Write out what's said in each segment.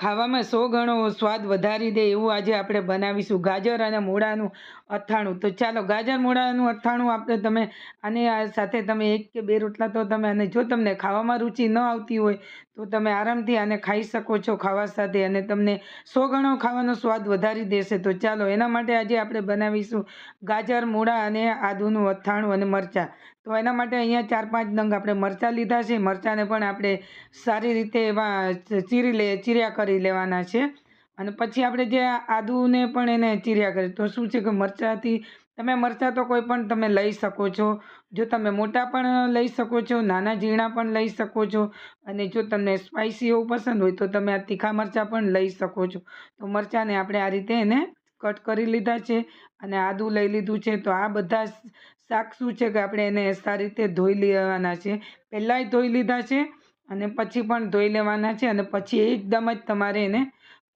ખાવામાં સો ગણો સ્વાદ વધારી દે એવું આજે આપણે બનાવીશું. ગાજર અને મૂળાનું અથાણું. તો ચાલો, ગાજર, મૂળાનું અથાણું આપણે તમે આને સાથે તમે એક કે બે રોટલા તો તમે, અને જો તમને ખાવામાં રુચિ ન આવતી હોય તો તમે આરામથી આને ખાઈ શકો છો ખાવા સાથે અને તમને સો ગણો ખાવાનો સ્વાદ વધારી દેશે. તો ચાલો, એના માટે આજે આપણે બનાવીશું ગાજર, મૂળા અને આદુનું અથાણું અને મરચાં. તો એના માટે અહીંયા ચાર પાંચ નંગ આપણે મરચાં લીધા છે. મરચાંને પણ આપણે સારી રીતે એમાં ચીરી લે, ચીર્યા કરી લેવાના છે. અને પછી આપણે જે આદુને પણ એને ચીર્યા કરીએ. તો શું છે કે મરચાંથી, તમે મરચાં તો કોઈ પણ તમે લઈ શકો છો. જો તમે મોટા પણ લઈ શકો છો, નાના ઝીણા પણ લઈ શકો છો, અને જો તમને સ્પાઇસી એવું પસંદ હોય તો તમે આ તીખા મરચાં પણ લઈ શકો છો. તો મરચાંને આપણે આ રીતે એને કટ કરી લીધા છે અને આદું લઈ લીધું છે. તો આ બધા શાક શું છે કે આપણે એને સારી રીતે ધોઈ લેવાના છે. પહેલાંય ધોઈ લીધા છે અને પછી પણ ધોઈ લેવાના છે અને પછી એકદમ જ તમારે એને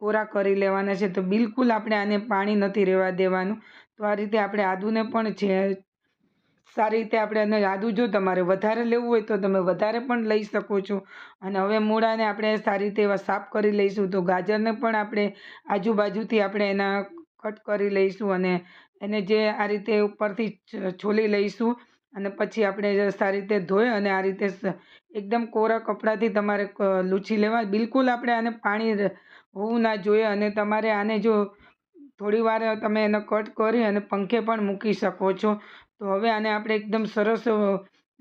કોરા કરી લેવાના છે તો બિલકુલ આપણે આને પાણી નથી રહેવા દેવાનું. તો આ રીતે આપણે આદુને પણ છે સારી રીતે આપણે અને આદુ જો તમારે વધારે લેવું હોય તો તમે વધારે પણ લઈ શકો છો. અને હવે મૂળાને આપણે સારી રીતે એવા સાફ કરી લઈશું તો ગાજરને પણ આપણે આજુબાજુથી આપણે એના કટ કરી લઈશું અને એને જે આ રીતે ઉપરથી છોલી લઈશું અને પછી આપણે સારી રીતે ધોઈ અને આ રીતે એકદમ કોરા કપડાથી તમારે લૂછી લેવા. બિલકુલ આપણે આને પાણી હોવું ના જોઈએ અને તમારે આને જો થોડી વાર તમે એને કટ કરી અને પંખે પણ મૂકી શકો છો. તો હવે આને આપણે એકદમ સરસ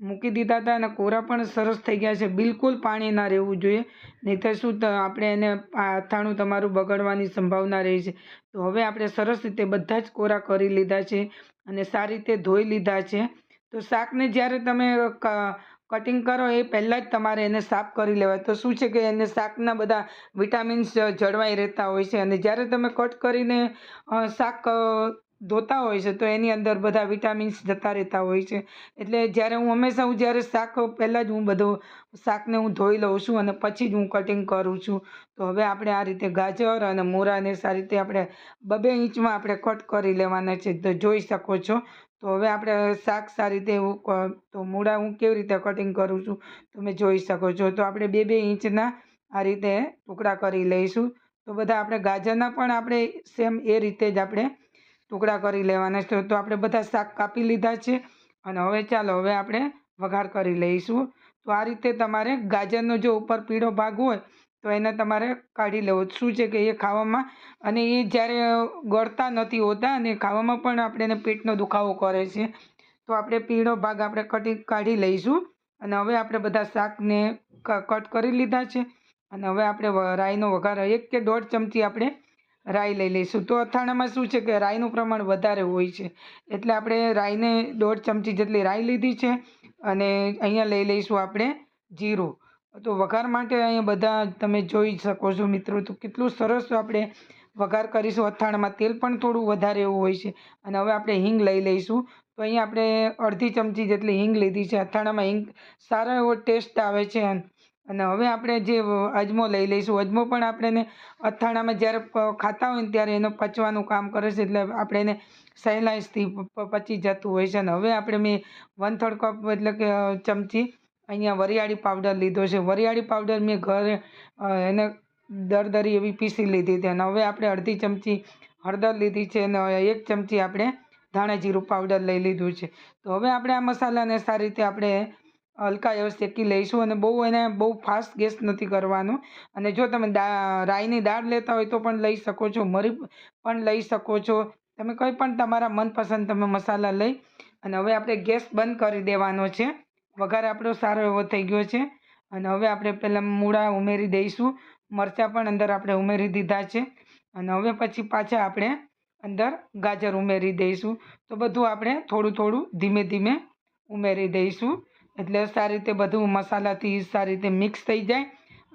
મૂકી દીધા હતા અને કોરા પણ સરસ થઈ ગયા છે. બિલકુલ પાણી ના રહેવું જોઈએ. નહીંતર શું આપણે એને અથાણું તમારું બગડવાની સંભાવના રહે છે. તો હવે આપણે સરસ રીતે બધા જ કોરા કરી લીધા છે અને સારી રીતે ધોઈ લીધા છે. તો શાકને જ્યારે તમે કટિંગ કરો, એ પહેલાં જ તમારે એને સાફ કરી લેવાય. તો શું છે કે એને શાકના બધા વિટામિન્સ જળવાઈ રહેતા હોય છે અને જ્યારે તમે કટ કરીને શાક ધોતા હોય છે, તો એની અંદર બધા વિટામિન્સ જતા રહેતા હોય છે. એટલે જ્યારે હું હંમેશા, હું જ્યારે શાક, પહેલાં જ હું બધું શાકને હું ધોઈ લઉં છું અને પછી જ હું કટિંગ કરું છું. તો હવે આપણે આ રીતે ગાજર અને મોરાને સારી રીતે આપણે બબે ઇંચમાં આપણે કટ કરી લેવાના છે. તો જોઈ શકો છો. તો હવે આપણે શાક સારી રીતે તો મૂળા હું કેવી રીતે કટિંગ કરું છું તમે જોઈ શકો છો. તો આપણે બે બે ઇંચના આ રીતે ટુકડા કરી લઈશું. તો બધા આપણે ગાજરના પણ આપણે સેમ એ રીતે જ આપણે ટુકડા કરી લેવાના છે. તો આપણે બધા શાક કાપી લીધા છે અને હવે ચાલો હવે આપણે વઘાર કરી લઈશું. તો આ રીતે તમારે ગાજરનો જો ઉપર પીળો ભાગ હોય તો એને તમારે કાઢી લેવો. શું છે કે એ ખાવામાં, અને એ જ્યારે ગળતા નથી હોતા અને ખાવામાં પણ આપણે એને પેટનો દુખાવો કરે છે, તો આપણે પીળો ભાગ આપણે કટી, કાઢી લઈશું. અને હવે આપણે બધા શાકને કટ કરી લીધા છે. અને હવે આપણે રાઈનો વઘાર, એક કે દોઢ ચમચી આપણે રાઈ લઈ લઈશું. તો અથાણામાં શું છે કે રાઈનું પ્રમાણ વધારે હોય છે. એટલે આપણે રાઈને દોઢ ચમચી જેટલી રાઈ લીધી છે. અને અહીંયા લઈ લઈશું આપણે જીરું. તો વઘાર માટે અહીંયા બધા તમે જોઈ શકો છો મિત્રો, તો કેટલું સરસ આપણે વઘાર કરીશું. અથાણામાં તેલ પણ થોડું વધારે એવું હોય છે. અને હવે આપણે હિંગ લઈ લઈશું. તો અહીંયા આપણે અડધી ચમચી જેટલી હિંગ લીધી છે. અથાણામાં હિંગ સારો એવો ટેસ્ટ આવે છે અને હવે આપણે જે અજમો લઈ લઈશું. અજમો પણ આપણે અથાણામાં જ્યારે ખાતા હોય ત્યારે એનો પચવાનું કામ કરે છે એટલે આપણે એને સહેલાઈથી પચી જતું હોય છે. અને હવે આપણે મેં વન થર્ડ કપ એટલે કે ચમચી અહીંયા વરિયાળી પાવડર લીધો છે. વરિયાળી પાવડર મેં ઘરે એને દરદરી એવી પીસી લીધી હતી અને હવે આપણે અડધી ચમચી હળદર લીધી છે અને એક ચમચી આપણે ધાણા જીરું પાવડર લઈ લીધું છે. તો હવે આપણે આ મસાલાને સારી રીતે આપણે હલકા એવું શેકી લઈશું અને બહુ એને બહુ ફાસ્ટ ગેસ નથી કરવાનો. અને જો તમે રાઈની દાળ લેતા હોય તો પણ લઈ શકો છો, મરી પણ લઈ શકો છો. તમે કંઈ પણ તમારા મનપસંદ તમે મસાલા લઈ અને હવે આપણે ગેસ બંધ કરી દેવાનો છે. વઘાર આપણો સારો એવો થઈ ગયો છે. અને હવે આપણે પહેલાં મૂળા ઉમેરી દઈશું. મરચાં પણ અંદર આપણે ઉમેરી દીધા છે. અને હવે પછી પાછા આપણે અંદર ગાજર ઉમેરી દઈશું. તો બધું આપણે થોડું થોડું ધીમે ધીમે ઉમેરી દઈશું. એટલે સારી રીતે બધું મસાલાથી સારી રીતે મિક્સ થઈ જાય.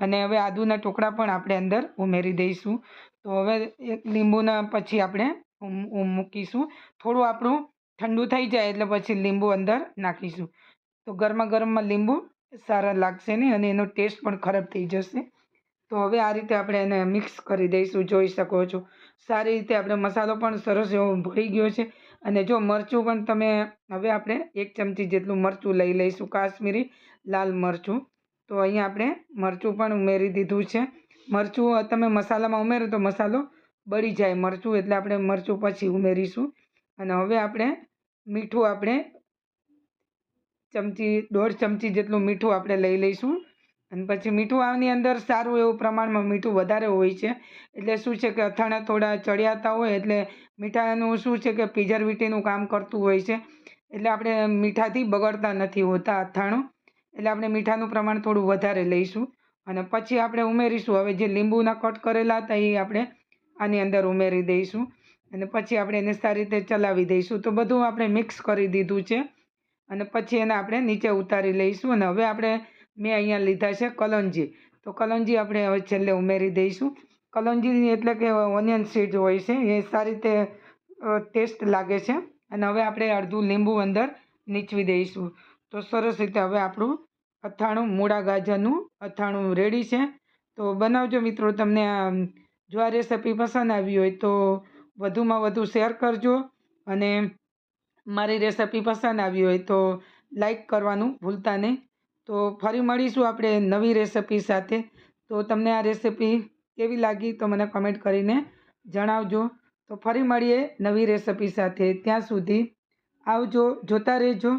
અને હવે આદુના ટુકડા પણ આપણે અંદર ઉમેરી દઈશું. તો હવે એક લીંબુના પછી આપણે મૂકીશું. થોડું આપણું ઠંડુ થઈ જાય એટલે પછી લીંબુ અંદર નાખીશું. તો ગરમા ગરમમાં લીંબુ સારા લાગશે નહીં અને એનો ટેસ્ટ પણ ખરાબ થઈ જશે. તો હવે આ રીતે આપણે એને મિક્સ કરી દઈશું, જોઈ શકો છો. સારી રીતે આપણે મસાલો પણ સરસ એવો ભળી ગયો છે. અને જો મરચું પણ તમે હવે આપણે એક ચમચી જેટલું મરચું લઈ લઈશું, કાશ્મીરી લાલ મરચું. તો અહીંયા આપણે મરચું પણ ઉમેરી દીધું છે. મરચું તમે મસાલામાં ઉમેરો તો મસાલો બળી જાય મરચું, એટલે આપણે મરચું પછી ઉમેરીશું. અને હવે આપણે મીઠું આપણે ચમચી, દોઢ ચમચી જેટલું મીઠું આપણે લઈ લઈશું. અને પછી મીઠું આની અંદર સારું એવું પ્રમાણમાં મીઠું વધારે હોય છે. એટલે શું છે કે અથાણા થોડા ચડિયાતા હોય એટલે મીઠાનું શું છે કે પ્રિઝર્વેટિવનું કામ કરતું હોય છે. એટલે આપણે મીઠાથી બગડતા નથી હોતા અથાણું. એટલે આપણે મીઠાનું પ્રમાણ થોડું વધારે લઈશું. અને પછી આપણે ઉમેરીશું. હવે જે લીંબુના કટ કરેલા હતા એ આપણે આની અંદર ઉમેરી દઈશું. અને પછી આપણે એને સારી રીતે ચલાવી દઈશું. તો બધું આપણે મિક્સ કરી દીધું છે. અને પછી એને આપણે નીચે ઉતારી લઈશું અને હવે આપણે મેં અહીંયા લીધા છે કલંજી. તો કલંજી આપણે હવે છેલ્લે ઉમેરી દઈશું. કલોંજી એટલે કે ઓનિયન સીડ હોય છે, એ સારી રીતે ટેસ્ટ લાગે છે. અને હવે આપણે અડધું લીંબુ અંદર નીચવી દઈશું. તો સરસ રીતે હવે આપણું અથાણું, મૂળા ગાજરનું અથાણું રેડી છે. તો બનાવજો મિત્રો, તમને આ જો આ રેસીપી પસંદ આવી હોય તો વધુમાં વધુ શેર કરજો. અને મારી રેસિપી પસંદ આવી હોય તો લાઈક કરવાનું ભૂલતા નહીં. તો ફરી મળીશું આપણે નવી રેસિપી સાથે. તો તમને આ રેસિપી કેવી લાગી તો મને કમેન્ટ કરીને જણાવજો. તો ફરી મળીએ નવી રેસિપી સાથે. ત્યાં સુધી આવજો, જોતા રહેજો.